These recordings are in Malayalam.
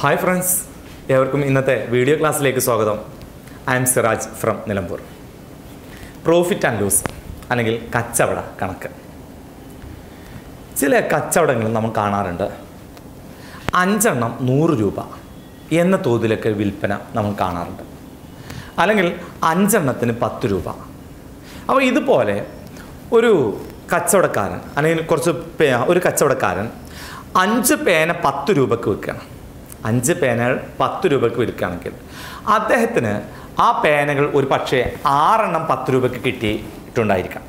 ഹായ് ഫ്രണ്ട്സ് ഏവർക്കും ഇന്നത്തെ വീഡിയോ ക്ലാസ്സിലേക്ക് സ്വാഗതം. I'm Siraj from Nilambur. Profit and loss അല്ലെങ്കിൽ കച്ചവട കണക്ക്. ചില കച്ചവടങ്ങൾ നമ്മൾ കാണാറുണ്ട്. അഞ്ചെണ്ണം നൂറ് രൂപ എന്ന തോതിലൊക്കെ വിൽപ്പന നമ്മൾ കാണാറുണ്ട്. അല്ലെങ്കിൽ അഞ്ചെണ്ണത്തിന് പത്ത് രൂപ. അപ്പോൾ ഇതുപോലെ ഒരു കച്ചവടക്കാരൻ അല്ലെങ്കിൽ കുറച്ച് ഒരു കച്ചവടക്കാരൻ അഞ്ച് പേന പത്ത് രൂപക്ക് വിൽക്കണം അഞ്ച് പേനകൾ പത്ത് രൂപയ്ക്ക് വിൽക്കുകയാണെങ്കിൽ അദ്ദേഹത്തിന് ആ പേനകൾ ഒരു പക്ഷേ ആറെണ്ണം പത്ത് രൂപയ്ക്ക് കിട്ടിയിട്ടുണ്ടായിരിക്കാം.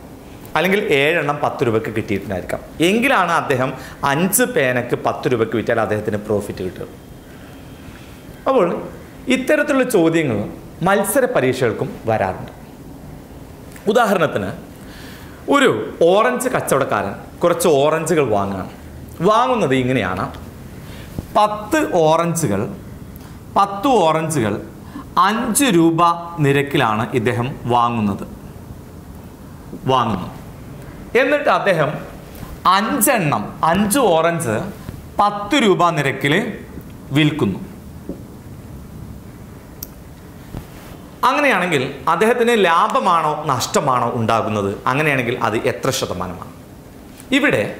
അല്ലെങ്കിൽ ഏഴെണ്ണം പത്ത് രൂപയ്ക്ക് കിട്ടിയിട്ടുണ്ടായിരിക്കാം. എങ്കിലാണ് അദ്ദേഹം അഞ്ച് പേനക്ക് പത്ത് രൂപയ്ക്ക് വിറ്റാൽ അദ്ദേഹത്തിന് പ്രോഫിറ്റ് കിട്ടുക. അപ്പോൾ ഇത്തരത്തിലുള്ള ചോദ്യങ്ങൾ മത്സര പരീക്ഷകൾക്കും വരാറുണ്ട്. ഉദാഹരണത്തിന് ഒരു ഓറഞ്ച് കച്ചവടക്കാരൻ കുറച്ച് ഓറഞ്ചുകൾ വാങ്ങുകയാണ്. വാങ്ങുന്നത് ഇങ്ങനെയാണ്. പത്ത് ഓറഞ്ചുകൾ പത്ത് ഓറഞ്ചുകൾ അഞ്ച് രൂപ നിരക്കിലാണ് ഇദ്ദേഹം വാങ്ങുന്നത്. വാങ്ങുന്നു എന്നിട്ട് അദ്ദേഹം അഞ്ചെണ്ണം അഞ്ച് ഓറഞ്ച് പത്ത് രൂപ നിരക്കിൽ വിൽക്കുന്നു. അങ്ങനെയാണെങ്കിൽ അദ്ദേഹത്തിന് ലാഭമാണോ നഷ്ടമാണോ ഉണ്ടാകുന്നത്? അങ്ങനെയാണെങ്കിൽ അത് എത്ര ശതമാനമാണ്? ഇവിടെ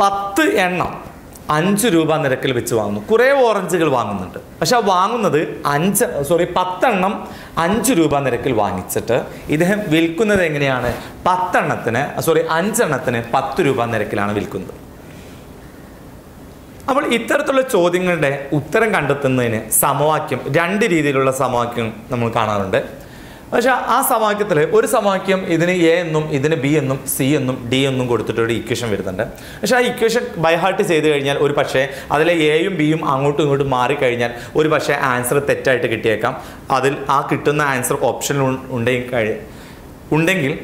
പത്ത് എണ്ണം അഞ്ച് രൂപ നിരക്കിൽ വെച്ച് വാങ്ങുന്നു. കുറേ ഓറഞ്ചുകൾ വാങ്ങുന്നുണ്ട്. പക്ഷെ ആ വാങ്ങുന്നത് അഞ്ച് സോറി പത്തെണ്ണം അഞ്ച് രൂപ നിരക്കിൽ വാങ്ങിച്ചിട്ട് ഇദ്ദേഹം വിൽക്കുന്നത് എങ്ങനെയാണ്? പത്തെണ്ണത്തിന് സോറി അഞ്ചെണ്ണത്തിന് പത്ത് രൂപ നിരക്കിലാണ് വിൽക്കുന്നത്. അപ്പോൾ ഇത്തരത്തിലുള്ള ചോദ്യങ്ങളുടെ ഉത്തരം കണ്ടെത്തുന്നതിന് സമവാക്യം രണ്ട് രീതിയിലുള്ള സമവാക്യം നമ്മൾ കാണാറുണ്ട്. പക്ഷേ ആ സമവാക്യത്തിൽ ഒരു സമവാക്യം ഇതിന് എ എന്നും ഇതിന് ബി എന്നും സി എന്നും ഡി എന്നും കൊടുത്തിട്ട് ഒരു ഇക്വേഷൻ വരുന്നുണ്ട്. പക്ഷേ ആ ഇക്വേഷൻ ബൈഹാർട്ട് ചെയ്ത് കഴിഞ്ഞാൽ ഒരു പക്ഷേ അതിലെ എയും ബിയും അങ്ങോട്ടും ഇങ്ങോട്ടും മാറിക്കഴിഞ്ഞാൽ ഒരു പക്ഷേ ആൻസർ തെറ്റായിട്ട് കിട്ടിയേക്കാം. അതിൽ ആ കിട്ടുന്ന ആൻസർ ഓപ്ഷനിൽ ഉണ്ടെങ്കിൽ ഉണ്ടെങ്കിൽ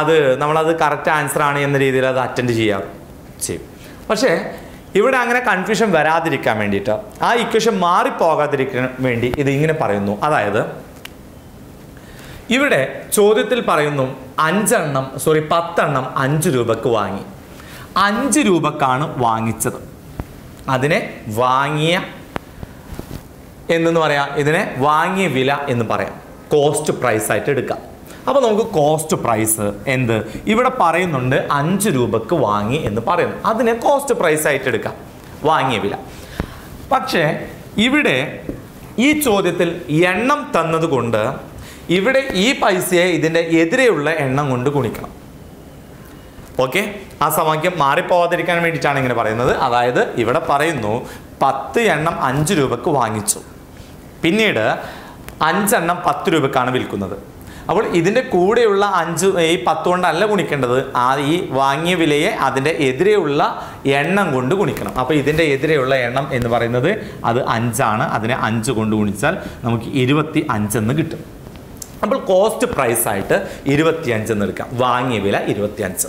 അത് നമ്മളത് കറക്റ്റ് ആൻസർ ആണ് എന്ന രീതിയിൽ അത് അറ്റൻഡ് ചെയ്യാം ചെയ്യും. പക്ഷേ ഇവിടെ അങ്ങനെ കൺഫ്യൂഷൻ വരാതിരിക്കാൻ വേണ്ടിയിട്ട് ആ ഇക്വേഷൻ മാറിപ്പോകാതിരിക്കാൻ വേണ്ടി ഇത് ഇങ്ങനെ പറയുന്നു. അതായത് ഇവിടെ ചോദ്യത്തിൽ പറയുന്നു അഞ്ചെണ്ണം സോറി പത്തെണ്ണം അഞ്ച് രൂപക്ക് വാങ്ങി. അഞ്ച് രൂപക്കാണ് വാങ്ങിച്ചത്. അതിനെ വാങ്ങിയ എന്ന് പറയാം ഇതിനെ വാങ്ങിയ വില എന്ന് പറയാം. കോസ്റ്റ് പ്രൈസ് ആയിട്ട് എടുക്കാം. അപ്പോൾ നമുക്ക് കോസ്റ്റ് പ്രൈസ് എന്ത്? ഇവിടെ പറയുന്നുണ്ട് അഞ്ച് രൂപക്ക് വാങ്ങി എന്ന് പറയുന്നു. അതിനെ കോസ്റ്റ് പ്രൈസ് ആയിട്ട് എടുക്കാം വാങ്ങിയ വില. പക്ഷേ ഇവിടെ ഈ ചോദ്യത്തിൽ എണ്ണം തന്നതുകൊണ്ട് ഇവിടെ ഈ പൈസയെ ഇതിന്റെ എതിരെയുള്ള എണ്ണം കൊണ്ട് ഗുണിക്കണം. ഓക്കെ ആ സമവാക്യം മാറിപ്പോവാതിരിക്കാൻ വേണ്ടിയിട്ടാണ് ഇങ്ങനെ പറയുന്നത്. അതായത് ഇവിടെ പറയുന്നു പത്ത് എണ്ണം അഞ്ച് രൂപക്ക് വാങ്ങിച്ചു. പിന്നീട് അഞ്ചെണ്ണം പത്ത് രൂപക്കാണ് വിൽക്കുന്നത്. അപ്പോൾ ഇതിന്റെ കൂടെയുള്ള അഞ്ച് ഈ പത്ത് കൊണ്ടല്ല ഗുണിക്കേണ്ടത്. ആ ഈ വാങ്ങിയ വിലയെ അതിന്റെ എതിരെയുള്ള എണ്ണം കൊണ്ട് ഗുണിക്കണം. അപ്പോൾ ഇതിന്റെ എതിരെയുള്ള എണ്ണം എന്ന് പറയുന്നത് അത് അഞ്ചാണ്. അതിനെ അഞ്ച് കൊണ്ട് ഗുണിച്ചാൽ നമുക്ക് ഇരുപത്തി അഞ്ചെന്ന് കിട്ടും. അപ്പോൾ കോസ്റ്റ് പ്രൈസ് ആയിട്ട് ഇരുപത്തിയഞ്ച് എന്ന് എടുക്കാം. വാങ്ങിയ വില ഇരുപത്തിയഞ്ച്.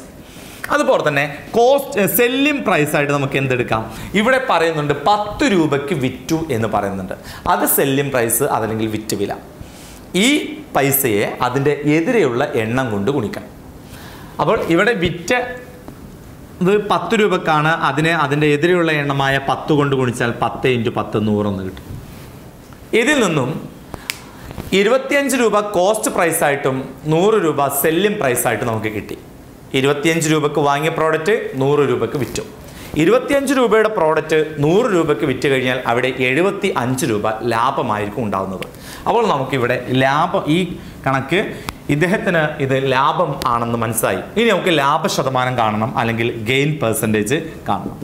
അതുപോലെ തന്നെ കോസ്റ്റ് സെല്ലിംഗ് പ്രൈസ് ആയിട്ട് നമുക്ക് എന്തെടുക്കാം ഇവിടെ പറയുന്നുണ്ട് പത്ത് രൂപയ്ക്ക് വിറ്റു എന്ന് പറയുന്നുണ്ട്. അത് സെല്ലിംഗ് പ്രൈസ് അതല്ലെങ്കിൽ വിറ്റ് വില. ഈ പൈസയെ അതിന്റെ എതിരെയുള്ള എണ്ണം കൊണ്ട് ഗുണിക്കണം. അപ്പോൾ ഇവിടെ വിറ്റ് ഇത് പത്ത് രൂപക്കാണ്. അതിനെ അതിന്റെ എതിരെയുള്ള എണ്ണമായ പത്ത് കൊണ്ട് ഗുണിച്ചാൽ പത്ത് ഇന്റു പത്ത് നൂറെന്ന് കിട്ടും. ഇതിൽ നിന്നും ഇരുപത്തിയഞ്ച് രൂപ കോസ്റ്റ് പ്രൈസായിട്ടും നൂറ് രൂപ സെല്ലിംഗ് പ്രൈസായിട്ടും നമുക്ക് കിട്ടി. ഇരുപത്തിയഞ്ച് രൂപക്ക് വാങ്ങിയ പ്രോഡക്റ്റ് നൂറ് രൂപക്ക് വിറ്റു. ഇരുപത്തിയഞ്ച് രൂപയുടെ പ്രോഡക്റ്റ് നൂറ് രൂപയ്ക്ക് വിറ്റ് കഴിഞ്ഞാൽ അവിടെ എഴുപത്തി അഞ്ച് രൂപ ലാഭമായിരിക്കും ഉണ്ടാകുന്നത് അപ്പോൾ നമുക്കിവിടെ ലാഭം ഈ കണക്ക് ഇദ്ദേഹത്തിന് ഇത് ലാഭം ആണെന്ന് മനസ്സിലായി. ഇനി നമുക്ക് ലാഭ ശതമാനം കാണണം അല്ലെങ്കിൽ ഗെയിൻ പെർസെന്റേജ് കാണണം.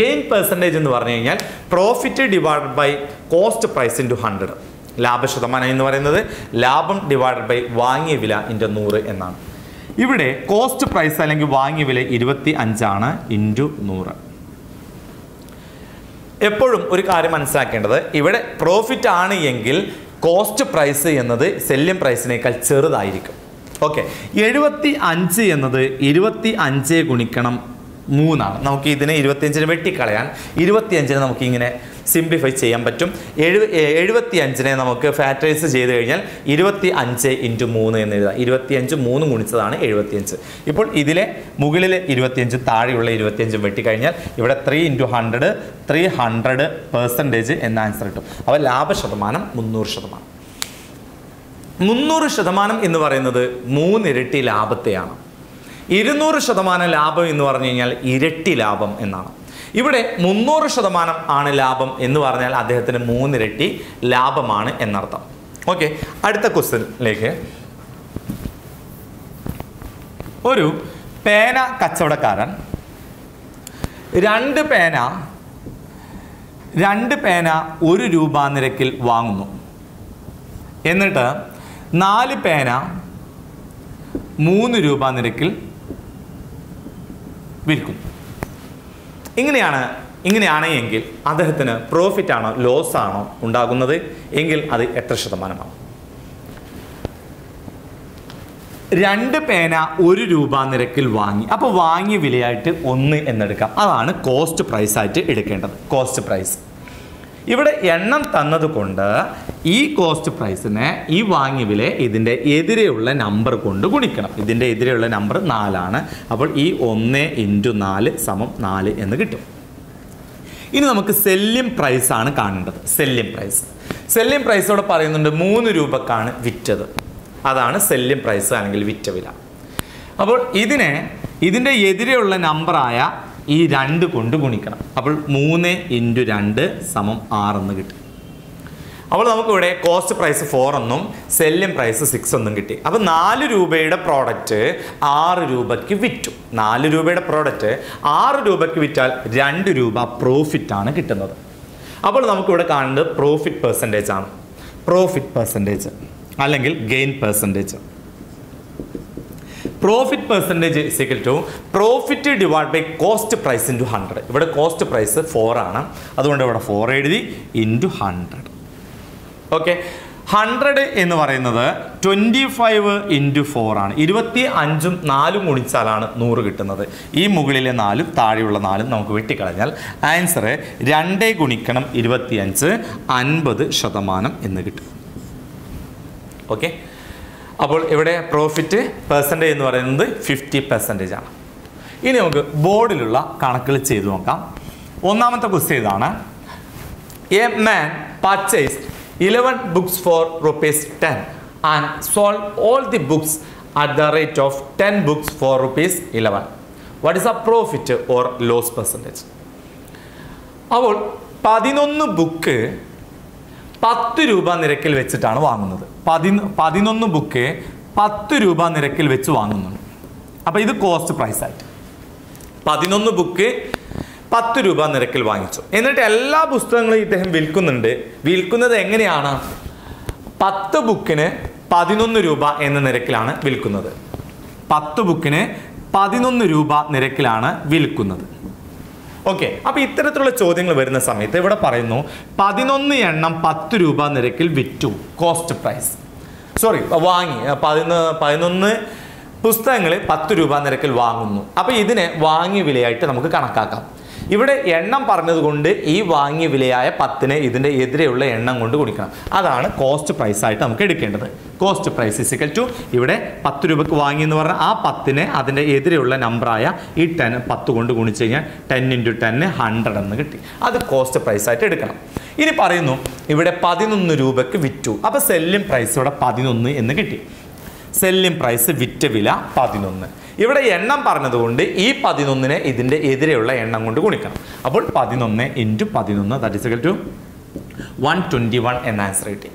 ഗെയിൻ പെർസെന്റേജ് എന്ന് പറഞ്ഞു കഴിഞ്ഞാൽ profit divide by cost price into hundred ലാഭ ശതമാനം എന്ന് പറയുന്നത് ലാഭം ഡിവൈഡഡ് ബൈ വാങ്ങിയ വില ഇന്റു നൂറ് എന്നാണ്. ഇവിടെ കോസ്റ്റ് പ്രൈസ് അല്ലെങ്കിൽ വാങ്ങിയ വില ഇരുപത്തി അഞ്ചാണ് ഇന്റു നൂറ്. എപ്പോഴും ഒരു കാര്യം മനസ്സിലാക്കേണ്ടത് ഇവിടെ പ്രോഫിറ്റ് ആണ് എങ്കിൽ കോസ്റ്റ് പ്രൈസ് എന്നത് സെല്ലിംഗ് പ്രൈസിനേക്കാൾ ചെറുതായിരിക്കും. ഓക്കെ എഴുപത്തി അഞ്ച് എന്നത് ഇരുപത്തി അഞ്ച് ഗുണിക്കണം മൂന്നാണ്. നമുക്ക് ഇതിനെ ഇരുപത്തിയഞ്ചിന് വെട്ടിക്കളയാൻ ഇരുപത്തിയഞ്ചിന് നമുക്കിങ്ങനെ സിംപ്ലിഫൈ ചെയ്യാൻ പറ്റും. എഴു എഴുപത്തി അഞ്ചിനെ നമുക്ക് ഫാക്ടറൈസ് ചെയ്ത് കഴിഞ്ഞാൽ ഇരുപത്തി അഞ്ച് ഇന്റു മൂന്ന് എന്ന് എഴുതാം. ഇരുപത്തിയഞ്ച് മൂന്ന് ഗുണിച്ചതാണ് എഴുപത്തിയഞ്ച്. ഇപ്പോൾ ഇതിലെ മുകളിലെ ഇരുപത്തിയഞ്ച് താഴെയുള്ള ഇരുപത്തിയഞ്ചും വെട്ടിക്കഴിഞ്ഞാൽ ഇവിടെ three into hundred three hundred percentage എന്ന ആൻസർ കിട്ടും. അപ്പോൾ ലാഭ ശതമാനം മുന്നൂറ് ശതമാനം. മുന്നൂറ് ശതമാനം എന്ന് പറയുന്നത് മൂന്നിരട്ടി ലാഭത്തെയാണ്. ഇരുന്നൂറ് ശതമാനം ലാഭം എന്ന് പറഞ്ഞു കഴിഞ്ഞാൽ ഇരട്ടി ലാഭം എന്നാണ്. ഇവിടെ മുന്നൂറ് ശതമാനം ആണ് ലാഭം എന്ന് പറഞ്ഞാൽ അദ്ദേഹത്തിന് മൂന്നിരട്ടി ലാഭമാണ് എന്നർത്ഥം. ഓക്കെ അടുത്ത ക്വസ്റ്റ്യനിലേക്ക് ഒരു പേന കച്ചവടക്കാരൻ രണ്ട് പേന രണ്ട് പേന ഒരു രൂപ നിരക്കിൽ വാങ്ങുന്നു. എന്നിട്ട് നാല് പേന മൂന്ന് രൂപ നിരക്കിൽ വിൽക്കുന്നു ഇങ്ങനെയാണ് ഇങ്ങനെയാണ് എങ്കിൽ അദ്ദേഹത്തിന് പ്രോഫിറ്റ് ആണോ ലോസ് ആണോ ഉണ്ടാകുന്നത് എങ്കിൽ അത് എത്ര ശതമാനമാണ്. രണ്ട് പേന ഒരു രൂപ നിരക്കിൽ വാങ്ങി. അപ്പോൾ വാങ്ങിയ വിലയായിട്ട് ഒന്ന് എന്നെടുക്കാം. അതാണ് കോസ്റ്റ് പ്രൈസായിട്ട് എടുക്കേണ്ടത്. കോസ്റ്റ് പ്രൈസ് ഇവിടെ എണ്ണം തന്നതുകൊണ്ട് ഈ കോസ്റ്റ് പ്രൈസിനെ ഈ വാങ്ങിയ വില ഇതിന്റെ എതിരെയുള്ള നമ്പർ കൊണ്ട് ഗുണിക്കണം. ഇതിന്റെ എതിരെയുള്ള നമ്പർ നാലാണ്. അപ്പോൾ ഈ ഒന്ന് ഇന്റു നാല് സമം നാല് എന്ന് കിട്ടും. ഇനി നമുക്ക് സെല്ലിം പ്രൈസാണ് കാണേണ്ടത്. സെല്ലിം പ്രൈസ് സെല്ലിം പ്രൈസ് ഇവിടെ പറയുന്നുണ്ട് മൂന്ന് രൂപക്കാണ് വിറ്റത്. അതാണ് സെല്ലിം പ്രൈസ് അല്ലെങ്കിൽ വിറ്റ വില. അപ്പോൾ ഇതിനെ ഇതിന്റെ എതിരെയുള്ള നമ്പറായ ഈ രണ്ട് കൊണ്ട് ഗുണിക്കണം. അപ്പോൾ മൂന്ന് ഇന്റു രണ്ട് സമം ആറെന്ന് കിട്ടും. അപ്പോൾ നമുക്കിവിടെ കോസ്റ്റ് പ്രൈസ് ഫോർ എന്നും സെല്ലിംഗ് പ്രൈസ് സിക്സ് എന്നും കിട്ടി. അപ്പോൾ നാല് രൂപയുടെ പ്രോഡക്റ്റ് ആറ് രൂപയ്ക്ക് വിറ്റു. നാല് രൂപയുടെ പ്രോഡക്റ്റ് ആറ് രൂപയ്ക്ക് വിറ്റാൽ രണ്ട് രൂപ പ്രോഫിറ്റാണ് കിട്ടുന്നത്. അപ്പോൾ നമുക്കിവിടെ കാണുന്നത് പ്രോഫിറ്റ് പെർസെന്റേജ് ആണ്. പ്രോഫിറ്റ് പെർസെന്റേജ് അല്ലെങ്കിൽ gain percentage profit percentage is equal to profit divide by cost price into hundred ഇവിടെ കോസ്റ്റ് പ്രൈസ് ഫോർ ആണ്. അതുകൊണ്ട് ഇവിടെ ഫോർ എഴുതി ഇന്റു ഹൺഡ്രഡ് ഓക്കെ ഹൺഡ്രഡ് എന്ന് പറയുന്നത് ട്വന്റി ഫൈവ് ഇന്റു ഫോർ ആണ്. ഇരുപത്തി അഞ്ചും നാലും ഗുണിച്ചാലാണ് നൂറ് കിട്ടുന്നത്. ഈ മുകളിലെ നാലും താഴെയുള്ള നാലും നമുക്ക് വെട്ടിക്കളഞ്ഞാൽ ആൻസർ രണ്ടേ ഗുണിക്കണം ഇരുപത്തിയഞ്ച് അൻപത് ശതമാനം എന്ന് കിട്ടും. ഓക്കെ അപ്പോൾ ഇവിടെ പ്രോഫിറ്റ് പെർസെന്റേജ് എന്ന് പറയുന്നത് ഫിഫ്റ്റി പെർസെന്റേജ് ആണ്. ഇനി നമുക്ക് ബോർഡിലുള്ള കണക്കുകൾ ചെയ്തു നോക്കാം. ഒന്നാമത്തെ ക്വസ്റ്റ്യൻ ഇതാണ്. A man purchase eleven books for rupees ten and solve all the books at the rate of ten books for rupees eleven what is a profit or loss percentage അപ്പോൾ പതിനൊന്ന് ബുക്ക് പത്ത് രൂപ നിരക്കിൽ വെച്ചിട്ടാണ് വാങ്ങുന്നത്. പതി പതിനൊന്ന് ബുക്ക് പത്ത് രൂപ നിരക്കിൽ വെച്ച് വാങ്ങുന്നുണ്ട്. അപ്പോൾ ഇത് കോസ്റ്റ് പ്രൈസ് ആയിട്ട്. പതിനൊന്ന് ബുക്ക് പത്ത് രൂപ നിരക്കിൽ വാങ്ങിച്ചു. എന്നിട്ട് എല്ലാ പുസ്തകങ്ങളും ഇദ്ദേഹം വിൽക്കുന്നുണ്ട്. വിൽക്കുന്നത് എങ്ങനെയാണ്? പത്ത് ബുക്കിന് പതിനൊന്ന് രൂപ എന്ന നിരക്കിലാണ് വിൽക്കുന്നത്. പത്ത് ബുക്കിന് പതിനൊന്ന് രൂപ നിരക്കിലാണ് വിൽക്കുന്നത്. ഓക്കെ അപ്പൊ ഇത്തരത്തിലുള്ള ചോദ്യങ്ങൾ വരുന്ന സമയത്ത് ഇവിടെ പറയുന്നു പതിനൊന്ന് എണ്ണം പത്ത് രൂപ നിരക്കിൽ വിറ്റു കോസ്റ്റ് പ്രൈസ് സോറി വാങ്ങി പതിനൊന്ന് പതിനൊന്ന് പുസ്തകങ്ങൾ പത്ത് രൂപ നിരക്കിൽ വാങ്ങുന്നു. അപ്പൊ ഇതിനെ വാങ്ങിയ വിലയായിട്ട് നമുക്ക് കണക്കാക്കാം. ഇവിടെ എണ്ണം പറഞ്ഞതുകൊണ്ട് ഈ വാങ്ങിയ വിലയായ പത്തിന് ഇതിന്റെ എതിരെയുള്ള എണ്ണം കൊണ്ട് ഗുണിക്കണം അതാണ് കോസ്റ്റ് പ്രൈസ് ആയിട്ട് നമുക്ക് എടുക്കേണ്ടത്. കോസ്റ്റ് പ്രൈസ് ഇസിക്കൽ ടു ഇവിടെ പത്ത് രൂപക്ക് വാങ്ങി എന്ന് പറഞ്ഞാൽ ആ പത്തിന് അതിന്റെ എതിരെയുള്ള നമ്പറായ ഈ ടെൻ പത്ത് കൊണ്ട് ഗുണിച്ച് കഴിഞ്ഞാൽ ടെൻ ഇന്റു ടെന്ന് ഹൺഡ്രഡ് എന്ന് കിട്ടി. അത് കോസ്റ്റ് പ്രൈസ് ആയിട്ട് എടുക്കണം. ഇനി പറയുന്നു ഇവിടെ പതിനൊന്ന് രൂപയ്ക്ക് വിറ്റു. അപ്പോൾ സെല്ലിംഗ് പ്രൈസ് ഇവിടെ പതിനൊന്ന് എന്ന് കിട്ടി. സെല്ലിംഗ് പ്രൈസ് വിറ്റ വില പതിനൊന്ന്. ഇവിടെ എണ്ണം പറഞ്ഞതുകൊണ്ട് ഈ പതിനൊന്നിനെ ഇതിന്റെ എതിരെയുള്ള എണ്ണം കൊണ്ട് ഗുണിക്കണം. അപ്പോൾ പതിനൊന്ന് ഇന്റു പതിനൊന്ന് that is to one twenty one എന്ന ആൻസർ കിട്ടി.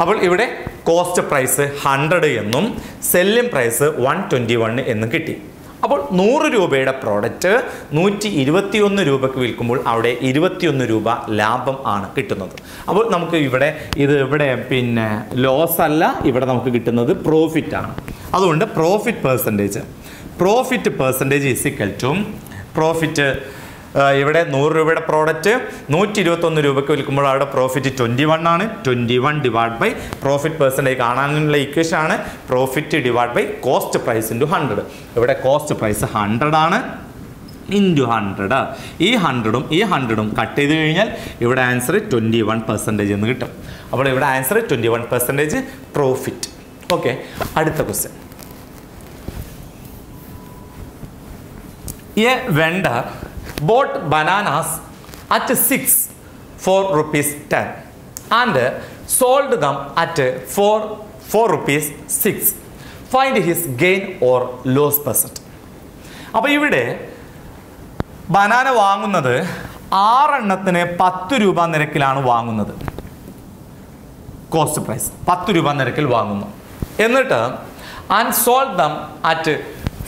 അപ്പോൾ ഇവിടെ കോസ്റ്റ് പ്രൈസ് ഹൺഡ്രഡ് എന്നും selling price one twenty one എന്നും കിട്ടി. അപ്പോൾ നൂറ് രൂപയുടെ പ്രോഡക്റ്റ് നൂറ്റി ഇരുപത്തിയൊന്ന് രൂപയ്ക്ക് വിൽക്കുമ്പോൾ അവിടെ ഇരുപത്തിയൊന്ന് രൂപ ലാഭം ആണ് കിട്ടുന്നത്. അപ്പോൾ നമുക്ക് ഇവിടെ ഇത് ഇവിടെ പിന്നെ ലോസ് അല്ല ഇവിടെ നമുക്ക് കിട്ടുന്നത് പ്രോഫിറ്റ് ആണ്. അതുകൊണ്ട് profit percentage profit percentage is equal to profit ഇവിടെ നൂറ് രൂപയുടെ പ്രോഡക്റ്റ് നൂറ്റി ഇരുപത്തൊന്ന് രൂപയ്ക്ക് വിൽക്കുമ്പോൾ അവിടെ പ്രോഫിറ്റ് ട്വന്റി വൺ ആണ്. Twenty one divide by profit percentage കാണാനുള്ള ഇക്വേഷൻ ആണ്. Profit divide by cost price into hundred ഇവിടെ കോസ്റ്റ് പ്രൈസ് ഹൺഡ്രഡ് ആണ്. ഇന്റു ഹൺഡ്രഡ് ഈ ഹൺഡ്രഡും ഈ ഹൺഡ്രഡും കട്ട് ചെയ്ത് കഴിഞ്ഞാൽ ഇവിടെ ആൻസർ ട്വന്റി വൺ പെർസെന്റേജ് എന്ന് കിട്ടും. അപ്പോൾ ഇവിടെ answer twenty one percentage profit okay അടുത്ത question a vendor bought bananas at six for rupees ten and sold them at four for rupees six find his gain or loss percent അപ്പോൾ ഇവിടെ ബനാന വാങ്ങുന്നത് ആറെണ്ണത്തിന് പത്ത് രൂപ നിരക്കിലാണ് വാങ്ങുന്നത്. കോസ്റ്റ് പ്രൈസ് പത്ത് രൂപ നിരക്കിൽ വാങ്ങുന്നു. എന്നിട്ട് and sold them at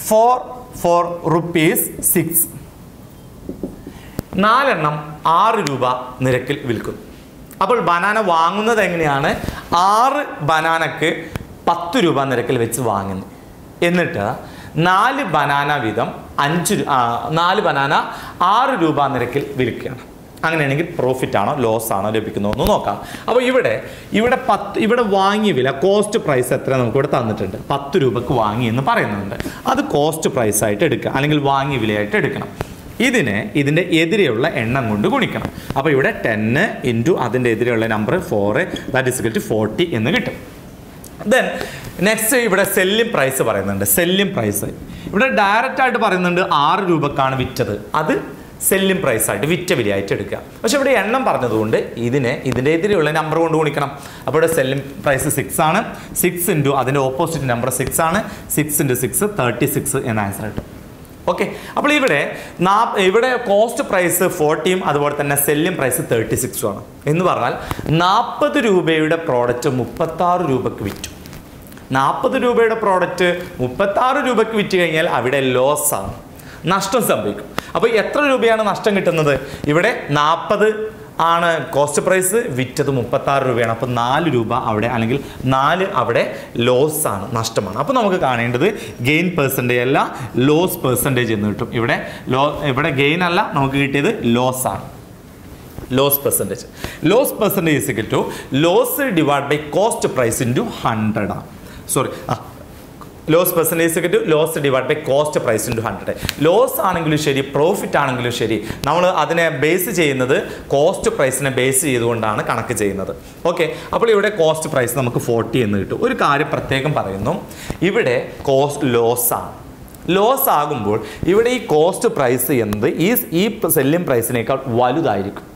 four for rupees six നാലെണ്ണം ആറ് രൂപ നിരക്കിൽ വിൽക്കും. അപ്പോൾ ബനാന വാങ്ങുന്നത് എങ്ങനെയാണ്? ആറ് ബനാനക്ക് പത്ത് രൂപ നിരക്കിൽ വെച്ച് വാങ്ങുന്നു. എന്നിട്ട് നാല് ബനാന വീതം അഞ്ച് നാല് ബനാന ആറ് രൂപ നിരക്കിൽ വിൽക്കുകയാണ്. അങ്ങനെയാണെങ്കിൽ പ്രോഫിറ്റ് ആണോ ലോസ് ആണോ ലഭിക്കുന്നതെന്ന് നോക്കാം. അപ്പോൾ ഇവിടെ ഇവിടെ പത്ത് ഇവിടെ വാങ്ങിയ വില കോസ്റ്റ് പ്രൈസ് എത്ര നമുക്ക് ഇവിടെ തന്നിട്ടുണ്ട്. പത്ത് രൂപക്ക് വാങ്ങി എന്ന് പറയുന്നുണ്ട്. അത് കോസ്റ്റ് പ്രൈസായിട്ട് എടുക്കുക. അല്ലെങ്കിൽ വാങ്ങിയ വിലയായിട്ട് എടുക്കണം. ഇതിനെ ഇതിന്റെ എതിരെയുള്ള എണ്ണം കൊണ്ട് ഗുണിക്കണം. അപ്പോൾ ഇവിടെ ടെന്ന് ഇന്റു അതിന്റെ എതിരെയുള്ള number four that is to forty എന്ന് കിട്ടും. ദെൻ നെക്സ്റ്റ് ഇവിടെ സെല്ലിംഗ് പ്രൈസ് പറയുന്നുണ്ട്. സെല്ലിംഗ് പ്രൈസ് ഇവിടെ ഡയറക്റ്റ് ആയിട്ട് പറയുന്നുണ്ട് ആറ് രൂപക്കാണ് വിറ്റത്. അത് സെല്ലിംഗ് പ്രൈസായിട്ട് വിറ്റ വിലയായിട്ട് എടുക്കുക. പക്ഷെ ഇവിടെ എണ്ണം പറഞ്ഞതുകൊണ്ട് ഇതിനെ ഇതിന്റെ എതിരെയുള്ള നമ്പർ കൊണ്ട് ഗുണിക്കണം. അപ്പോൾ ഇവിടെ സെല്ലിംഗ് പ്രൈസ് സിക്സ് ആണ്. സിക്സ് ഇന്റു അതിന്റെ ഓപ്പോസിറ്റ് നമ്പർ സിക്സ് ആണ്. Six into six thirty six എന്ന ആൻസർ കിട്ടും. ഓക്കെ അപ്പോൾ ഇവിടെ ഇവിടെ കോസ്റ്റ് പ്രൈസ് ഫോർട്ടിയും അതുപോലെ തന്നെ സെല്ലിംഗ് പ്രൈസ് തേർട്ടി സിക്സും ആണ്. എന്ന് പറഞ്ഞാൽ നാൽപ്പത് രൂപയുടെ പ്രോഡക്റ്റ് മുപ്പത്താറ് രൂപക്ക് വിറ്റു. നാൽപ്പത് രൂപയുടെ പ്രോഡക്റ്റ് മുപ്പത്താറ് രൂപയ്ക്ക് വിറ്റ് കഴിഞ്ഞാൽ അവിടെ ലോസ് ആണ്. നഷ്ടം സംഭവിക്കും. അപ്പോൾ എത്ര രൂപയാണ് നഷ്ടം കിട്ടുന്നത്? ഇവിടെ നാൽപ്പത് ആണ് കോസ്റ്റ് പ്രൈസ് വിറ്റത് മുപ്പത്താറ് രൂപയാണ്. അപ്പോൾ നാല് രൂപ അവിടെ അല്ലെങ്കിൽ നാല് അവിടെ ലോസ് ആണ് നഷ്ടമാണ്. അപ്പോൾ നമുക്ക് കാണേണ്ടത് ഗെയിൻ പെർസെന്റേജ് അല്ല ലോസ് പെർസെന്റേജ് എന്ന് കിട്ടും. ഇവിടെ ലോ ഇവിടെ ഗെയിൻ അല്ല നമുക്ക് കിട്ടിയത് ലോസ് ആണ്. Loss percentage loss percentage is equal loss divide by cost price into ഹൺഡ്രഡാണ് sorry ah loss percentage to loss divide by cost price into hundred loss ആണെങ്കിലും ശരി പ്രോഫിറ്റ് ആണെങ്കിലും ശരി നമ്മൾ അതിനെ ബേസ് ചെയ്യുന്നത് കോസ്റ്റ് പ്രൈസിനെ ബേസ് ചെയ്തുകൊണ്ടാണ് കണക്ക് ചെയ്യുന്നത്. ഓക്കെ അപ്പോൾ ഇവിടെ കോസ്റ്റ് പ്രൈസ് നമുക്ക് ഫോർട്ടി എന്ന് കിട്ടും. ഒരു കാര്യം പ്രത്യേകം പറയുന്നു. ഇവിടെ കോസ്റ്റ് ലോസ് ആണ്. ലോസ് ആകുമ്പോൾ ഇവിടെ ഈ കോസ്റ്റ് പ്രൈസ് എന്നത് ഈ ഈ സെല്ലിംഗ് പ്രൈസിനേക്കാൾ വലുതായിരിക്കും.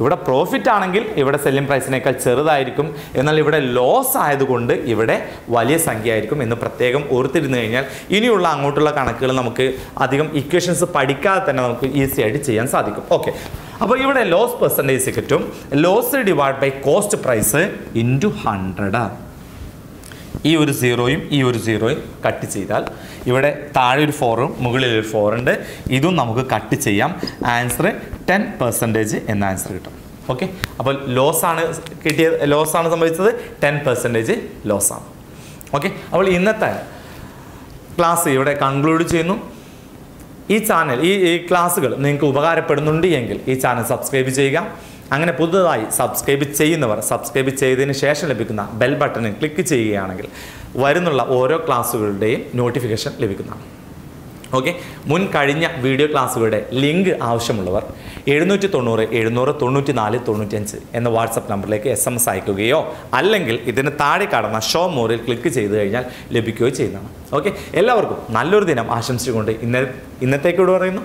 ഇവിടെ പ്രോഫിറ്റ് ആണെങ്കിൽ ഇവിടെ സെല്ലിംഗ് പ്രൈസിനേക്കാൾ ചെറുതായിരിക്കും. എന്നാൽ ഇവിടെ ലോസ് ആയതുകൊണ്ട് ഇവിടെ വലിയ സംഖ്യ ആയിരിക്കും എന്ന് പ്രത്യേകം ഓർത്തിരുന്നു കഴിഞ്ഞാൽ ഇനിയുള്ള അങ്ങോട്ടുള്ള കണക്കുകൾ നമുക്ക് അധികം ഇക്വേഷൻസ് പഠിക്കാതെ തന്നെ നമുക്ക് ഈസി ആയിട്ട് ചെയ്യാൻ സാധിക്കും. ഓക്കെ അപ്പോൾ ഇവിടെ ലോസ് പെർസെന്റേജ് കിട്ടും loss divide by cost price into hundred ഈ ഒരു സീറോയും ഈ ഒരു സീറോയും കട്ട് ചെയ്താൽ ഇവിടെ താഴെ ഒരു ഫോറും മുകളിൽ ഒരു ഫോറുണ്ട് ഇതും നമുക്ക് കട്ട് ചെയ്യാം. ആൻസർ ടെൻ പെർസെന്റേജ് എന്ന ആൻസർ കിട്ടും. ഓക്കെ അപ്പോൾ ലോസ് ആണ് കിട്ടിയത് ലോസ് ആണ് സംഭവിച്ചത്. ടെൻ പെർസെന്റേജ് ലോസ് ആണ്. ഓക്കെ അപ്പോൾ ഇന്നത്തെ ക്ലാസ് ഇവിടെ കൺക്ലൂഡ് ചെയ്യുന്നു. ഈ ചാനൽ ഈ ഈ ക്ലാസ്സുകൾ നിങ്ങൾക്ക് ഉപകാരപ്പെടുന്നുണ്ട് എങ്കിൽ ഈ ചാനൽ സബ്സ്ക്രൈബ് ചെയ്യുക. അങ്ങനെ പുതുതായി സബ്സ്ക്രൈബ് ചെയ്യുന്നവർ സബ്സ്ക്രൈബ് ചെയ്തതിന് ശേഷം ലഭിക്കുന്ന ബെൽ ബട്ടണിൽ ക്ലിക്ക് ചെയ്യുകയാണെങ്കിൽ വരുന്നുള്ള ഓരോ ക്ലാസ്സുകളുടെയും നോട്ടിഫിക്കേഷൻ ലഭിക്കുന്നതാണ്. ഓക്കെ മുൻ കഴിഞ്ഞ വീഡിയോ ക്ലാസ്സുകളുടെ ലിങ്ക് ആവശ്യമുള്ളവർ എഴുന്നൂറ്റി തൊണ്ണൂറ് എഴുന്നൂറ് തൊണ്ണൂറ്റി നാല് തൊണ്ണൂറ്റഞ്ച് എന്ന വാട്സപ്പ് നമ്പറിലേക്ക് എസ് എം എസ് അയക്കുകയോ അല്ലെങ്കിൽ ഇതിന് താഴെ കടന്ന ഷോ മോറിൽ ക്ലിക്ക് ചെയ്ത് കഴിഞ്ഞാൽ ലഭിക്കുകയോ ചെയ്യുന്നതാണ്. ഓക്കെ എല്ലാവർക്കും നല്ലൊരു ദിനം ആശംസിച്ചുകൊണ്ട് ഇന്ന ഇന്നത്തേക്കൂടെ പറയുന്നു.